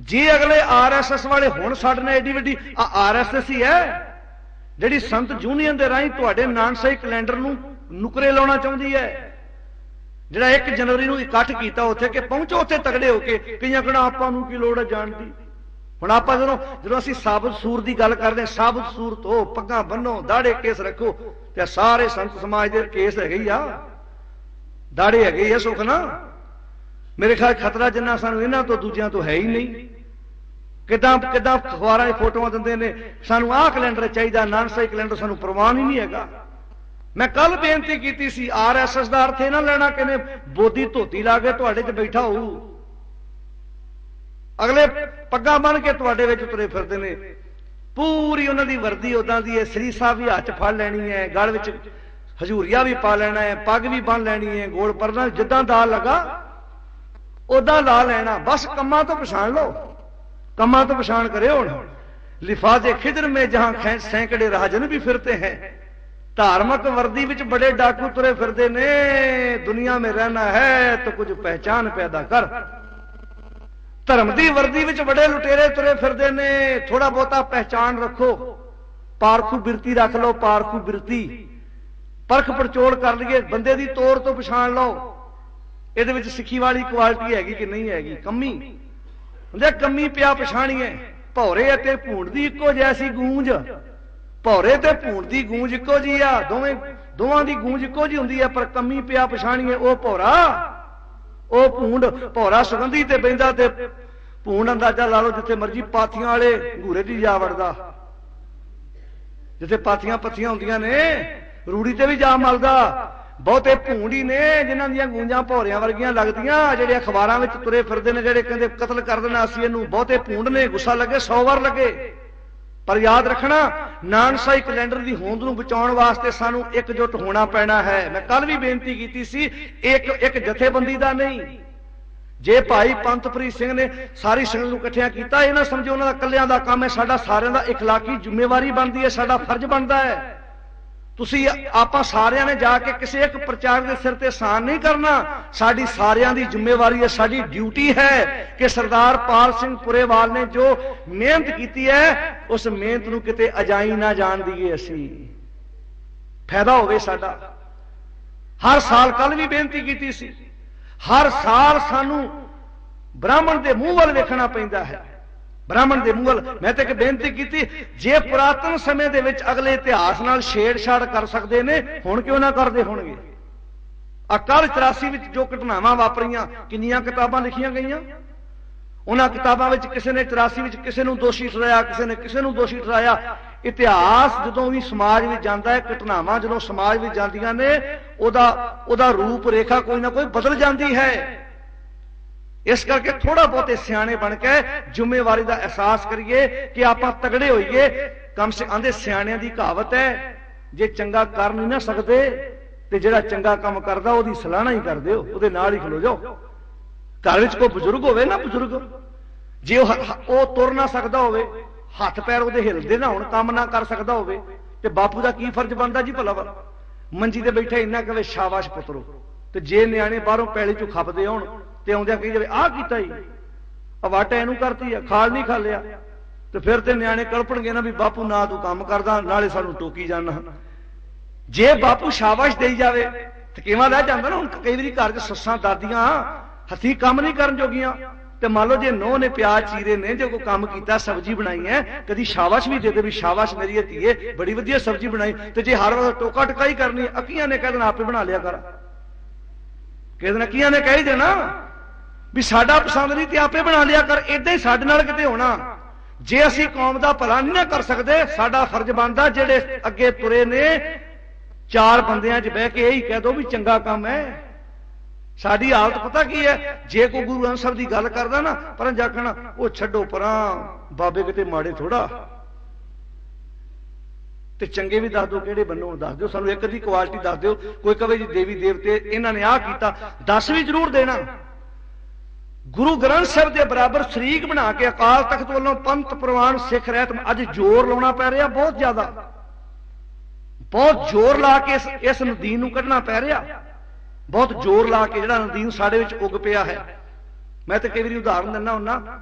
ਜੇ ਅਗਲੇ ਆਰਐਸਐਸ ਵਾਲੇ ਹੁਣ ਸਾਡੇ ਨਾਲ ਐਡੀ ਵੱਡੀ ਆ ਆਰਐਸਐਸ ਹੀ ਹੈ। ਜਿਹੜੀ ਸੰਤ ਯੂਨੀਅਨ ਦੇ ਰਾਹੀਂ ਤੁਹਾਡੇ ਨਾਨਸਾਈ ਕੈਲੰਡਰ ਨੂੰ ਨੁਕਰੇ ਲਾਉਣਾ ਚਾਹੁੰਦੀ ਹੈ। ਜਿਹੜਾ 1 ਜਨਵਰੀ ਨੂੰ ਇਕੱਠ ਕੀਤਾ ਉੱਥੇ ਕਿ ਪਹੁੰਚੋ, ਉੱਥੇ ਤਗੜੇ ਹੋ ਕੇ ਕਈਆਂ ਕਿਹੜਾ ਆਪਾਂ ਨੂੰ ਕੀ ਲੋੜ ਹੈ ਜਾਣ ਦੀ? ਹੁਣ ਆਪਾਂ ਜਦੋਂ ਜਦੋਂ ਅਸੀਂ ਸਾਬਤ ਸੂਰ ਦੀ ਗੱਲ ਕਰਦੇ ਹਾਂ, ਸਾਬਤ ਸੂਰ ਤੋਂ ਪੱਗਾਂ ਬੰਨੋ ਦਾੜੇ ਕੇਸ ਰੱਖੋ, ਤੇ ਸਾਰੇ ਸੰਤ ਸਮਾਜ ਦੇ ਕੇਸ ਹੈਗੇ ਹੀ ਆ। ਦਾੜੇ ਹੈਗੇ ਹੀ ਆ, ਸੁਖ ਨਾ ਮੇਰੇ ਖਿਆਲ ਖਤਰਾ ਜਿੰਨਾ ਸਾਨੂੰ ਇਹਨਾਂ ਤੋਂ, ਦੂਜਿਆਂ ਤੋਂ ਹੈ ਹੀ ਨਹੀਂ। ਕਿਦਾਂ ਕਿਦਾਂ ਅਖਬਾਰਾਂ 'ਚ ਫੋਟੋਆਂ ਦਿੰਦੇ ਨੇ, ਸਾਨੂੰ ਆਹ ਕੈਲੰਡਰ ਚਾਹੀਦਾ ਨਾਨਸਾਈ ਕੈਲੰਡਰ ਸਾਨੂੰ ਪ੍ਰਵਾਨ ਹੀ ਨਹੀਂ ਹੈਗਾ। ਮੈਂ ਕੱਲ ਬੇਨਤੀ ਕੀਤੀ ਸੀ ਆਰਐਸਐਸ ਦਾ ਅਰਥ ਇਹ ਨਾ ਲੈਣਾ ਕਿਨੇ ਬੋਦੀ ਧੋਤੀ ਲਾ ਕੇ ਤੁਹਾਡੇ 'ਚ ਬੈਠਾ ਹੋਊ। ਅਗਲੇ ਪੱਗਾਂ ਬੰਨ ਕੇ ਤੁਹਾਡੇ ਵਿੱਚ ਤੁਰੇ ਫਿਰਦੇ ਨੇ। ਪੂਰੀ ਉਹਨਾਂ ਦੀ ਵਰਦੀ ਉਦਾਂ ਦੀ ਹੈ, ਸ੍ਰੀ ਸਾਹਿਬ ਵੀ ਹੱਥ ਫੜ ਲੈਣੀ ਹੈ, ਗਲ ਵਿੱਚ ਹਜੂਰੀਆ ਵੀ ਪਾ ਲੈਣਾ ਹੈ, ਪੱਗ ਵੀ ਬੰਨ ਲੈਣੀ ਹੈ, ਗੋਲ ਪਰਨਾ ਜਿੱਦਾਂ ਦਾ ਲਗਾ ਉਦਾਂ ਲਾ ਲੈਣਾ। ਬਸ ਕੰਮਾਂ ਤੋਂ ਪਛਾਣ ਲਓ। ਕੰਮਾਂ ਤੋਂ ਪਛਾਣ ਕਰਿਓ ਹੁਣ। ਲਿਫਾਜ਼ੇ ਖਿਦਰ ਮੇ ਜਹਾਂ ਸੈਂਕੜੇ ਰਾਜਨ ਵੀ ਫਿਰਤੇ ਹੈ। ਧਾਰਮਿਕ ਵਰਦੀ ਵਿੱਚ ਬੜੇ ਡਾਕੂ ਤੁਰੇ ਫਿਰਦੇ ਨੇ। ਦੁਨੀਆ ਮੇ ਰਹਿਣਾ ਹੈ ਤਾਂ ਕੁਝ ਪਹਿਚਾਨ ਪੈਦਾ ਕਰ। ਧਰਮ ਦੀ ਵਰਦੀ ਵਿੱਚ ਬੜੇ ਲੁਟੇਰੇ ਤੁਰੇ ਫਿਰਦੇ ਨੇ। ਥੋੜਾ ਬਹੁਤਾ ਪਹਿਚਾਨ ਰੱਖੋ। ਪਾਰਖੂ ਬਿਰਤੀ ਰੱਖ ਲਓ, ਪਾਰਖੂ ਬਿਰਤੀ। ਪਰਖ ਪਰਚੋਲ ਕਰ ਲਈਏ। ਬੰਦੇ ਦੀ ਤੋਰ ਤੋਂ ਪਛਾਣ ਲਓ। ਇਹਦੇ ਵਿੱਚ ਸਿੱਖੀ ਵਾਲੀ ਕੁਆਲਿਟੀ ਹੈਗੀ ਕਿ ਨਹੀਂ ਹੈਗੀ? ਕੰਮੀ। ਹੁੰਦੇ ਕੰਮੀ ਪਿਆ ਪਛਾਣੀਏ ਭੌਰੇ ਅਤੇ ਭੂੰਡ ਦੀ ਇੱਕੋ ਜੈਸੀ ਗੂੰਜ। ਭੌਰੇ ਤੇ ਭੂੰਡ ਦੀ ਗੂੰਜ ਇੱਕੋ ਜੀ ਆ। ਦੋਵੇਂ, ਦੋਵਾਂ ਦੀ ਗੂੰਜ ਇੱਕੋ ਜੀ ਹੁੰਦੀ ਹੈ ਪਰ ਕੰਮੀ ਪਿਆ ਪਛਾਣੀਏ ਉਹ ਭੌਰਾ। ਉਹ ਭੂੰਡ। ਭੌਰਾ ਸੁਗੰਧੀ ਤੇ ਬੈਂਦਾ ਤੇ ਭੂੰਡ ਅੰਦਾਜ਼ਾ ਲਾ ਲਓ ਜਿੱਥੇ ਮਰਜ਼ੀ ਪਾਥੀਆਂ ਵਾਲੇ ਘੂਰੇ ਦੀ ਜਾ ਵੜਦਾ। ਜਿੱਥੇ ਪਾਥੀਆਂ ਪੱਥੀਆਂ ਹੁੰਦੀਆਂ ਨੇ, ਰੂੜੀ ਤੇ ਵੀ ਜਾ ਮਲਦਾ। ਬਹੁਤੇ ਭੂੰਡੀ ਨੇ ਜਿਨ੍ਹਾਂ ਦੀਆਂ ਗੂੰਜਾਂ ਭੌਰਿਆਂ ਵਰਗੀਆਂ ਲੱਗਦੀਆਂ ਜਿਹੜੇ ਅਖਬਾਰਾਂ ਵਿੱਚ ਤੁਰੇ ਫਿਰਦੇ ਨੇ ਜਿਹੜੇ ਕਹਿੰਦੇ ਕਤਲ ਕਰ ਦੇਣਾ ਅਸੀਂ ਇਹਨੂੰ ਬਹੁਤੇ ਭੂੰਡ ਨੇ ਗੁੱਸਾ ਲੱਗੇ 100 ਵਾਰ ਲੱਗੇ ਪਰ ਯਾਦ ਰੱਖਣਾ ਨਾਨਸਾਈ ਕੈਲੰਡਰ ਦੀ ਹੋਂਦ ਨੂੰ ਬਚਾਉਣ ਵਾਸਤੇ ਸਾਨੂੰ ਇਕਜੁੱਟ ਹੋਣਾ ਪੈਣਾ ਹੈ ਮੈਂ ਕੱਲ ਵੀ ਬੇਨਤੀ ਕੀਤੀ ਸੀ ਇੱਕ ਇੱਕ ਜਥੇਬੰਦੀ ਦਾ ਨਹੀਂ ਜੇ ਭਾਈ ਪੰਤਪ੍ਰੀਤ ਸਿੰਘ ਨੇ ਸਾਰੀ ਸੰਗਤ ਨੂੰ ਇਕੱਠਿਆਂ ਕੀਤਾ ਇਹ ਨਾ ਸਮਝੋ ਉਹਨਾਂ ਦਾ ਇਕੱਲਿਆਂ ਦਾ ਕੰਮ ਹੈ ਸਾਡਾ ਸਾਰਿਆਂ ਦਾ اخلاقی ਜ਼ਿੰਮੇਵਾਰੀ ਬਣਦੀ ਹੈ ਸਾਡਾ ਫਰਜ਼ ਬਣਦਾ ਹੈ ਤੁਸੀਂ ਆਪਾਂ ਸਾਰਿਆਂ ਨੇ ਜਾ ਕੇ ਕਿਸੇ ਇੱਕ ਪ੍ਰਚਾਰ ਦੇ ਸਿਰ ਤੇ ਸਾਨ ਨਹੀਂ ਕਰਨਾ। ਸਾਡੀ ਸਾਰਿਆਂ ਦੀ ਜ਼ਿੰਮੇਵਾਰੀ ਹੈ, ਸਾਡੀ ਡਿਊਟੀ ਹੈ ਕਿ ਸਰਦਾਰ ਪਾਲ ਸਿੰਘ ਪੁਰੇਵਾਲ ਨੇ ਜੋ ਮਿਹਨਤ ਕੀਤੀ ਹੈ, ਉਸ ਮਿਹਨਤ ਨੂੰ ਕਿਤੇ ਅਜਾਈ ਨਾ ਜਾਣ ਦਈਏ ਅਸੀਂ। ਫਾਇਦਾ ਹੋਵੇ ਸਾਡਾ। ਹਰ ਸਾਲ ਕੱਲ ਵੀ ਬੇਨਤੀ ਕੀਤੀ ਸੀ। ਹਰ ਸਾਲ ਸਾਨੂੰ ਬ੍ਰਾਹਮਣ ਦੇ ਮੂੰਹ ਵੱਲ ਵੇਖਣਾ ਪੈਂਦਾ ਹੈ। ਬ੍ਰਾਹਮਣ ਦੇ ਮੂੰਹ ਮੈਂ ਤਾਂ ਇੱਕ ਬੇਨਤੀ ਕੀਤੀ, ਜੇ ਪੁਰਾਤਨ ਸਮੇਂ ਦੇ ਵਿੱਚ ਅਗਲੇ ਇਤਿਹਾਸ ਨਾਲ ਛੇੜਛਾੜ ਕਰ ਸਕਦੇ ਨੇ, ਹੁਣ ਕਿਉਂ ਨਾ ਕਰਦੇ ਹੋਣਗੇ? ਅਕਾਲ 84 ਵਿੱਚ ਜੋ ਘਟਨਾਵਾਂ ਵਾਪਰੀਆਂ, ਕਿੰਨੀਆਂ ਕਿਤਾਬਾਂ ਲਿਖੀਆਂ ਗਈਆਂ? ਉਹਨਾਂ ਕਿਤਾਬਾਂ ਵਿੱਚ ਕਿਸੇ ਨੇ 84 ਵਿੱਚ ਕਿਸੇ ਨੂੰ ਦੋਸ਼ੀ ਠਹਿਰਾਇਆ, ਕਿਸੇ ਨੇ ਕਿਸੇ ਨੂੰ ਦੋਸ਼ੀ ਠਹਿਰਾਇਆ। ਇਤਿਹਾਸ ਜਦੋਂ ਵੀ ਸਮਾਜ ਵਿੱਚ ਜਾਂਦਾ ਹੈ, ਘਟਨਾਵਾਂ ਜਦੋਂ ਸਮਾਜ ਵਿੱਚ ਜਾਂਦੀਆਂ ਨੇ, ਉਹਦਾ ਉਹਦਾ ਰੂਪ ਰੇਖਾ ਕੋਈ ਨਾ ਕੋਈ ਬਦਲ ਜਾਂਦੀ ਹੈ। ਇਸ ਕਰਕੇ ਥੋੜਾ ਬਹੁਤੇ ਸਿਆਣੇ ਬਣ ਕੇ ਜ਼ਿੰਮੇਵਾਰੀ ਦਾ ਅਹਿਸਾਸ ਕਰੀਏ ਕਿ ਆਪਾਂ ਤਗੜੇ ਹੋਈਏ। ਕਮ ਸੇ ਆਂਦੇ ਸਿਆਣਿਆਂ ਦੀ ਕਹਾਵਤ ਹੈ, ਜੇ ਚੰਗਾ ਕਰ ਨਹੀਂ ਨਾ ਸਕਦੇ, ਤੇ ਜਿਹੜਾ ਚੰਗਾ ਕੰਮ ਕਰਦਾ ਉਹਦੀ ਸਲਾਹਣਾ ਹੀ ਕਰਦੇ ਹੋ ਉਹਦੇ ਨਾਲ ਹੀ ਖਲੋ ਜਾਓ। ਘਰ ਵਿੱਚ ਕੋਈ ਬਜ਼ੁਰਗ ਹੋਵੇ ਨਾ ਬਜ਼ੁਰਗ, ਜੇ ਉਹ ਉਹ ਤੁਰ ਨਾ ਸਕਦਾ ਹੋਵੇ, ਹੱਥ ਪੈਰ ਉਹਦੇ ਹਿਲਦੇ ਨਾ ਹੁਣ, ਕੰਮ ਨਾ ਕਰ ਸਕਦਾ ਹੋਵੇ, ਤੇ ਬਾਪੂ ਦਾ ਕੀ ਫਰਜ਼ ਬਣਦਾ ਜੀ ਭਲਾ ਮੰਜੀ ਤੇ ਬੈਠਾ ਇੰਨਾ ਕਵੇ ਸ਼ਾਬਾਸ਼ ਪੁੱਤਰੋ, ਤੇ ਜੇ ਨਿਆਣੇ ਬਾਹਰੋਂ ਪੈਲੀ ਚੋਂ ਖੱਪਦੇ ਹੋਣ ਤੇ ਆਉਂਦਿਆਂ ਕਹੀ ਜਾਵੇ ਆਹ ਕੀਤਾ ਹੀ ਅਵਾਟਾ ਇਹਨੂੰ ਕਰਤੀ ਆ, ਖਾਲ ਨਹੀਂ ਖਾ ਲਿਆ। ਤੇ ਫਿਰ ਤੇ ਨਿਆਣੇ ਕਲਪਣਗੇ ਨਾ ਵੀ ਬਾਪੂ ਨਾ ਤੂੰ ਕੰਮ ਕਰਦਾ, ਨਾਲੇ ਸਾਨੂੰ ਟੋਕੀ ਜਾਣਾ ਜੇ ਬਾਪੂ ਸ਼ਾਬਾਸ਼ ਦੇਈ ਜਾਵੇ, ਤੇ ਕਿਵੇਂ ਲੈ ਜਾਂਦਾ ਨਾ? ਹੁਣ ਕਈ ਵਾਰੀ ਘਰ 'ਚ ਸੱਸਾਂ ਦਾਦੀਆਂ ਹੱਥੀ ਕੰਮ ਨਹੀਂ ਕਰਨ ਜੋਗੀਆਂ। ਤੇ ਮੰਨ ਲਓ ਜੇ ਨੋਹ ਨੇ ਪਿਆਜ਼, ਚੀਰੇ ਨੇ, ਜੇ ਕੋਈ ਕੰਮ ਕੀਤਾ, ਸਬਜ਼ੀ ਬਣਾਈ ਹੈ, ਕਦੀ ਸ਼ਾਬਾਸ਼ ਵੀ ਦੇ ਦੇ ਵੀ ਸ਼ਾਬਾਸ਼ ਮੇਰੀ ਧੀਏ, ਬੜੀ ਵਧੀਆ ਸਬਜ਼ੀ ਬਣਾਈ। ਤੇ ਜੇ ਹਰ ਵਾਰ ਟੋਕਾ ਟਕਾਈ ਕਰਨੀ ਅਕੀਆਂ ਨੇ ਕਹਿ ਦੇਣਾ, ਆਪੇ ਬਣਾ ਲਿਆ ਕਰ। ਕਿਹਦੇ ਨਾਲ ਕੀਆਂ ਨੇ ਕਹਿ ਦੇਣਾ ਵੀ ਸਾਡਾ ਪਸੰਦ ਨਹੀਂ ਤੇ ਆਪੇ ਬਣਾ ਲਿਆ ਕਰ ਇਦਾਂ ਹੀ ਸਾਡੇ ਨਾਲ ਕਿਤੇ ਹੋਣਾ। ਜੇ ਅਸੀਂ ਕੌਮ ਦਾ ਭਲਾ ਨਹੀਂ ਨਾ ਕਰ ਸਕਦੇ, ਸਾਡਾ ਫਰਜ਼ ਬਣਦਾ ਜਿਹੜੇ ਅੱਗੇ ਤੁਰੇ ਨੇ, ਚਾਰ ਬੰਦਿਆਂ 'ਚ ਬਹਿ ਕੇ ਇਹੀ ਕਹਿ ਦੋ ਵੀ ਚੰਗਾ ਕੰਮ ਹੈ। ਸਾਡੀ ਹਾਲਤ ਪਤਾ ਕੀ ਹੈ? ਜੇ ਕੋਈ ਗੁਰੂ ਗ੍ਰੰਥ ਸਾਹਿਬ ਦੀ ਗੱਲ ਕਰਦਾ ਨਾ, ਪਰ ਜਾਖਣਾ ਉਹ ਛੱਡੋ ਪਰਾਂ, ਬਾਬੇ ਕਿਤੇ ਮਾੜੇ ਥੋੜਾ ਤੇ ਚੰਗੇ ਵੀ ਦੱਸ ਦਿਓ, ਕਿਹੜੇ ਬੰਨੋਂ, ਦੱਸ ਦਿਓ, ਸਾਨੂੰ ਇੱਕ ਦੀ ਕੁਆਲਿਟੀ ਦੱਸ ਦਿਓ। ਕੋਈ ਕਵੇ ਜੀ ਦੇਵੀ ਦੇਵਤੇ, ਇਹਨਾਂ ਨੇ ਆਹ ਕੀਤਾ, ਦੱਸ ਵੀ ਜ਼ਰੂਰ ਦੇਣਾ। ਗੁਰੂ ਗ੍ਰੰਥ ਸਾਹਿਬ ਦੇ ਬਰਾਬਰ ਸ਼ਰੀਕ ਬਣਾ ਕੇ ਅਕਾਲ ਤਖਤ ਵੱਲੋਂ ਪੰਥ ਪ੍ਰਵਾਨ ਸਿੱਖ ਰਹਿਤ ਅੱਜ ਜ਼ੋਰ ਲਾਉਣਾ ਪੈ ਰਿਹਾ, ਬਹੁਤ ਜ਼ਿਆਦਾ। ਬਹੁਤ ਜ਼ੋਰ ਲਾ ਕੇ ਇਸ ਇਸ ਨਦੀਨ ਨੂੰ ਕੱਢਣਾ ਪੈ ਰਿਹਾ। ਬਹੁਤ ਜ਼ੋਰ ਲਾ ਕੇ ਜਿਹੜਾ ਨਦੀਨ ਸਾਡੇ ਵਿੱਚ ਉੱਗ ਪਿਆ ਹੈ। ਮੈਂ ਤਾਂ ਕਈ ਵਾਰੀ ਉਦਾਹਰਨ ਦਿੰਦਾ ਹੁੰਨਾ,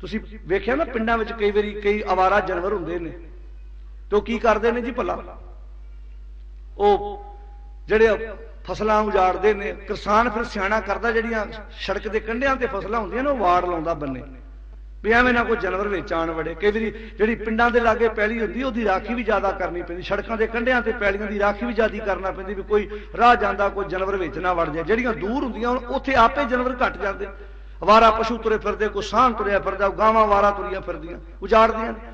ਤੁਸੀਂ ਵੇਖਿਆ ਨਾ ਪਿੰਡਾਂ ਵਿੱਚ ਕਈ ਵਾਰੀ ਕਈ ਆਵਾਰਾ ਜਾਨਵਰ ਹੁੰਦੇ ਨੇ। ਤੇ ਉਹ ਕੀ ਕਰਦੇ ਨੇ ਜੀ ਭਲਾ? ਉਹ ਜਿਹੜੇ ਫਸਲਾਂ ਉਜਾੜਦੇ ਨੇ। ਕਿਸਾਨ ਫਿਰ ਸਿਆਣਾ ਕਰਦਾ, ਜਿਹੜੀਆਂ ਸੜਕ ਦੇ ਕੰਢਿਆਂ ਤੇ ਫਸਲਾਂ ਹੁੰਦੀਆਂ ਨੇ, ਉਹ ਵਾੜ ਲਾਉਂਦਾ ਬੰਨੇ। ਵੀ ਐਵੇਂ ਨਾ ਕੋਈ ਜਾਨਵਰ ਵਿੱਚ ਆਣ ਵੜੇ। ਕਈ ਵਾਰੀ ਜਿਹੜੀ ਪਿੰਡਾਂ ਦੇ ਲਾਗੇ ਪੈਲੀ ਹੁੰਦੀ, ਉਹਦੀ ਰਾਖੀ ਵੀ ਜ਼ਿਆਦਾ ਕਰਨੀ ਪੈਂਦੀ। ਸੜਕਾਂ ਦੇ ਕੰਢਿਆਂ ਤੇ ਪੈਲੀਆਂ ਦੀ ਰਾਖੀ ਵੀ ਜ਼ਿਆਦਾ ਕਰਨਾ ਪੈਂਦੀ ਵੀ ਕੋਈ ਰਾਹ ਜਾਂਦਾ, ਕੋਈ ਜਾਨਵਰ ਵਿੱਚ ਨਾ ਵੜ ਜਾਏ। ਜਿਹੜੀਆਂ ਦੂਰ ਹੁੰਦੀਆਂ ਉੱਥੇ ਆਪੇ ਜਾਨਵਰ ਘਟ ਜਾਂਦੇ। ਵਾਰਾ ਪਸ਼ੂ ਤੁਰੇ ਫਿਰਦੇ, ਕੋਈ ਸਾਹ ਤੁਰਿਆ ਫਿਰਦਾ ਗਾਵਾਂ ਵਾਰਾ ਤੁਰੀਆਂ ਫਿਰਦੀਆਂ, ਉਜਾੜਦੀਆਂ ਨੇ।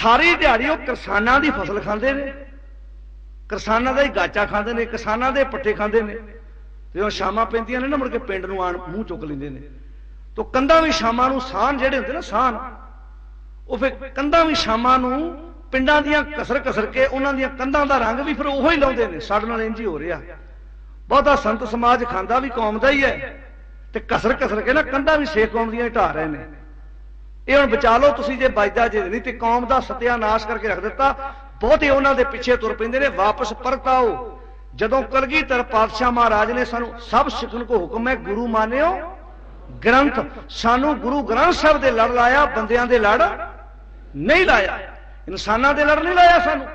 ਸਾਰੀ ਦਿਹਾੜੀ ਉਹ ਕਿਸਾਨਾਂ ਦੀ ਫਸਲ ਖਾਂਦੇ ਨੇ। ਕਿਸਾਨਾਂ ਦਾ ਹੀ ਗਾਚਾ ਖਾਂਦੇ ਨੇ, ਕਿਸਾਨਾਂ ਦੇ ਪੱਠੇ ਖਾਂਦੇ ਨੇ। ਤੇ ਉਹ ਸ਼ਾਮਾਂ ਪੈਂਦੀਆਂ ਨੇ ਨਾ, ਮੁੜ ਕੇ ਪਿੰਡ ਨੂੰ ਆਣ ਮੂੰਹ ਚੁੱਕ ਲੈਂਦੇ ਨੇ। ਤੋ ਕੰਧਾਂ ਵੀ ਸ਼ਾਮਾਂ ਨੂੰ ਸਾਨ ਜਿਹੜੇ ਹੁੰਦੇ ਨਾ ਸਾਨ ਉਹ ਫਿਰ ਕੰਧਾਂ ਵੀ ਸ਼ਾਮਾਂ ਨੂੰ ਪਿੰਡਾਂ ਦੀਆਂ ਕਸਰ ਕਸਰ ਕੇ ਉਹਨਾਂ ਦੀਆਂ ਕੰਧਾਂ ਦਾ ਰੰਗ ਵੀ ਫਿਰ ਉਹੋ ਹੀ ਲਾਉਂਦੇ ਨੇ। ਸਾਡੇ ਨਾਲ ਇੰਜ ਹੀ ਹੋ ਰਿਹਾ। ਬਹੁਤਾ ਸੰਤ ਸਮਾਜ ਖਾਂਦਾ ਵੀ ਕੌਮ ਦਾ ਹੀ ਹੈ। ਤੇ ਕਸਰ ਕਸਰ ਕੇ ਨਾ ਕੰਧਾਂ ਵੀ ਸੇਖ ਕੌਮ ਦੀਆਂ ਢਾ ਰਹੇ ਨੇ। ਇਹ ਹੁਣ ਬਚਾ ਲਓ, ਤੁਸੀਂ ਜੇ ਵੱਜਦਾ ਜੇ ਨਹੀਂ ਤੇ ਕੌਮ ਦਾ ਸਤਿਆਨਾਸ਼ ਕਰਕੇ ਰੱਖ ਦਿੱਤਾ। ਬਹੁਤੇ ਉਹਨਾਂ ਦੇ ਪਿੱਛੇ ਤੁਰ ਪੈਂਦੇ ਨੇ, ਵਾਪਸ ਪਰਤ ਆਓ ਜਦੋਂ ਕਲਗੀਧਰ ਪਾਤਸ਼ਾਹ ਮਹਾਰਾਜ ਨੇ ਸਾਨੂੰ ਸਭ ਸਿੱਖਣ ਕੋ ਹੁਕਮ ਹੈ, ਗੁਰੂ ਮਾਨਿਓ, ਗ੍ਰੰਥ ਸਾਨੂੰ ਗੁਰੂ ਗ੍ਰੰਥ ਸਾਹਿਬ ਦੇ ਲੜ ਲਾਇਆ, ਬੰਦਿਆਂ ਦੇ ਲੜ ਨਹੀਂ ਲਾਇਆ। ਇਨਸਾਨਾਂ ਦੇ ਲੜ ਨਹੀਂ ਲਾਇਆ ਸਾਨੂੰ।